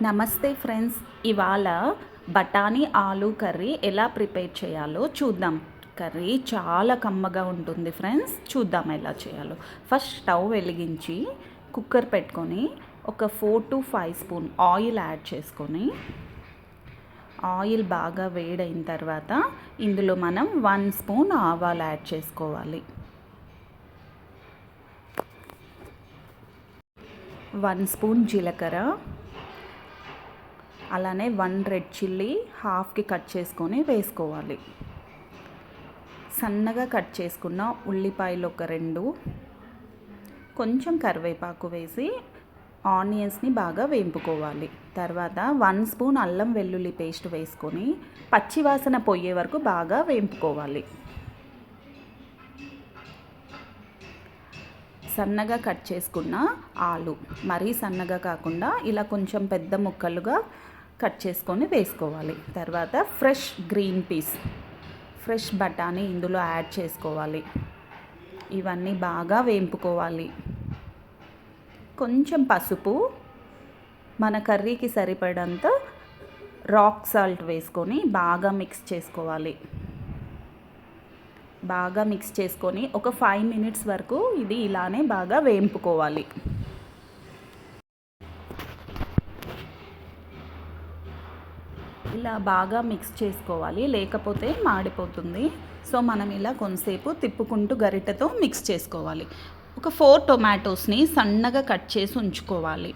నమస్తే ఫ్రెండ్స్ ఇవాళ బఠానీ ఆలు కర్రీ ఎలా ప్రిపేర్ చేయాలో చూద్దాం. కర్రీ చాలా కమ్మగా ఉంటుంది ఫ్రెండ్స్ చూద్దాం ఎలా చేయాలో. ఫస్ట్ స్టవ్ వెలిగించి కుక్కర్ పెట్టుకొని ఒక four to five spoon oil add చేసుకొని ఆయిల్ బాగా వేడైన తర్వాత ఇందులో మనం వన్ స్పూన్ ఆవాలు యాడ్ చేసుకోవాలి. వన్ స్పూన్ జీలకర్ర అలానే వన్ రెడ్ చిల్లీ హాఫ్కి కట్ చేసుకొని వేసుకోవాలి. సన్నగా కట్ చేసుకున్న ఉల్లిపాయలు ఒక రెండు కొంచెం కరివేపాకు వేసి ఆనియన్స్ని బాగా వేంపుకోవాలి. తర్వాత వన్ స్పూన్ అల్లం వెల్లుల్లి పేస్ట్ వేసుకొని పచ్చివాసన పోయే వరకు బాగా వేంపుకోవాలి. సన్నగా కట్ చేసుకున్న ఆలు మరీ సన్నగా కాకుండా ఇలా కొంచెం పెద్ద ముక్కలుగా కట్ చేసుకొని వేసుకోవాలి. తర్వాత ఫ్రెష్ గ్రీన్ పీస్ ఫ్రెష్ బఠానీ ఇందులో యాడ్ చేసుకోవాలి. ఇవన్నీ బాగా వేంపుకోవాలి. కొంచెం పసుపు మన కర్రీకి సరిపడంత రాక్ సాల్ట్ వేసుకొని బాగా మిక్స్ చేసుకోవాలి. బాగా మిక్స్ చేసుకొని ఒక ఫైవ్ మినిట్స్ వరకు ఇది ఇలానే బాగా వేంపుకోవాలి. ఇలా బాగా మిక్స్ చేసుకోవాలి లేకపోతే మాడిపోతుంది. సో మనం ఇలా కొంతసేపు తిప్పుకుంటూ గరిటెతో మిక్స్ చేసుకోవాలి. ఒక ఫోర్ టొమాటోస్ని సన్నగా కట్ చేసి ఉంచుకోవాలి.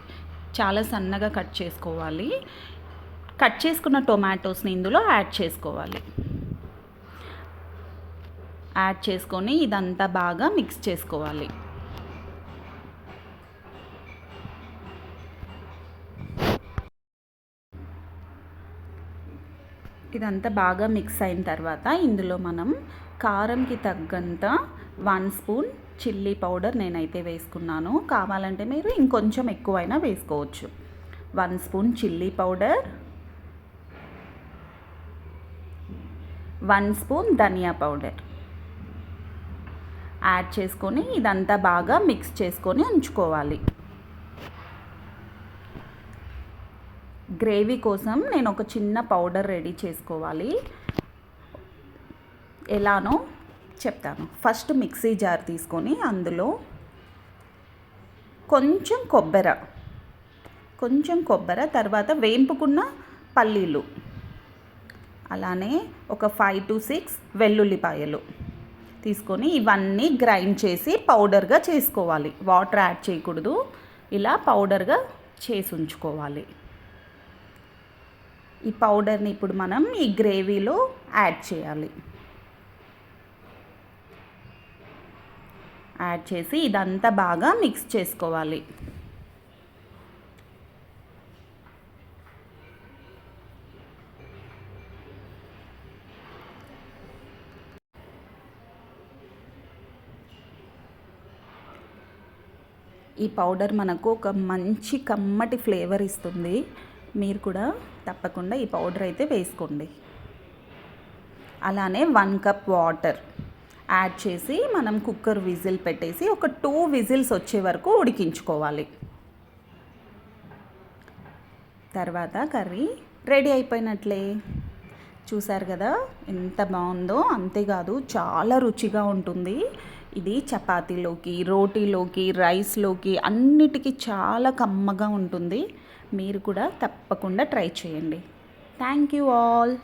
చాలా సన్నగా కట్ చేసుకోవాలి. కట్ చేసుకున్న టొమాటోస్ని ఇందులో యాడ్ చేసుకోవాలి. యాడ్ చేసుకొని ఇదంతా బాగా మిక్స్ చేసుకోవాలి. ఇదంతా బాగా మిక్స్ అయిన తర్వాత ఇందులో మనం కారంకి తగ్గంత వన్ స్పూన్ చిల్లీ పౌడర్ నేనైతే వేసుకున్నాను. కావాలంటే మీరు ఇంకొంచెం ఎక్కువైనా వేసుకోవచ్చు. One spoon chilli powder one spoon ధనియా పౌడర్ యాడ్ చేసుకొని ఇదంతా బాగా మిక్స్ చేసుకొని ఉంచుకోవాలి. గ్రేవీ కోసం నేను ఒక చిన్న పౌడర్ రెడీ చేసుకోవాలి. ఎలానో చెప్తాను. ఫస్ట్ మిక్సీ జార్ తీసుకొని అందులో కొంచెం కొబ్బరి కొంచెం కొబ్బరి తర్వాత వేంపుకున్న పల్లీలు అలానే ఒక ఫైవ్ టు సిక్స్ వెల్లుల్లిపాయలు తీసుకొని ఇవన్నీ గ్రైండ్ చేసి పౌడర్గా చేసుకోవాలి. వాటర్ యాడ్ చేయకూడదు. ఇలా పౌడర్గా చేసి ఉంచుకోవాలి. ఈ పౌడర్ని ఇప్పుడు మనం ఈ గ్రేవీలో యాడ్ చేయాలి. యాడ్ చేసి ఇదంతా బాగా మిక్స్ చేసుకోవాలి. ఈ పౌడర్ మనకు ఒక మంచి కమ్మటి ఫ్లేవర్ ఇస్తుంది. మీరు కూడా తప్పకుండా ఈ పౌడర్ అయితే వేసుకోండి. అలానే వన్ కప్ వాటర్ యాడ్ చేసి మనం కుక్కర్ విజిల్ పెట్టేసి ఒక టూ విజిల్స్ వచ్చే వరకు ఉడికించుకోవాలి. తర్వాత కర్రీ రెడీ అయిపోయినట్లే. చూసారు కదా ఎంత బాగుందో? అంతేకాదు చాలా రుచిగా ఉంటుంది. ఇది చపాతీలోకి రోటీలోకి రైస్లోకి అన్నిటికీ చాలా కమ్మగా ఉంటుంది. మీరు కూడా తప్పకుండా ట్రై చేయండి. Thank you all.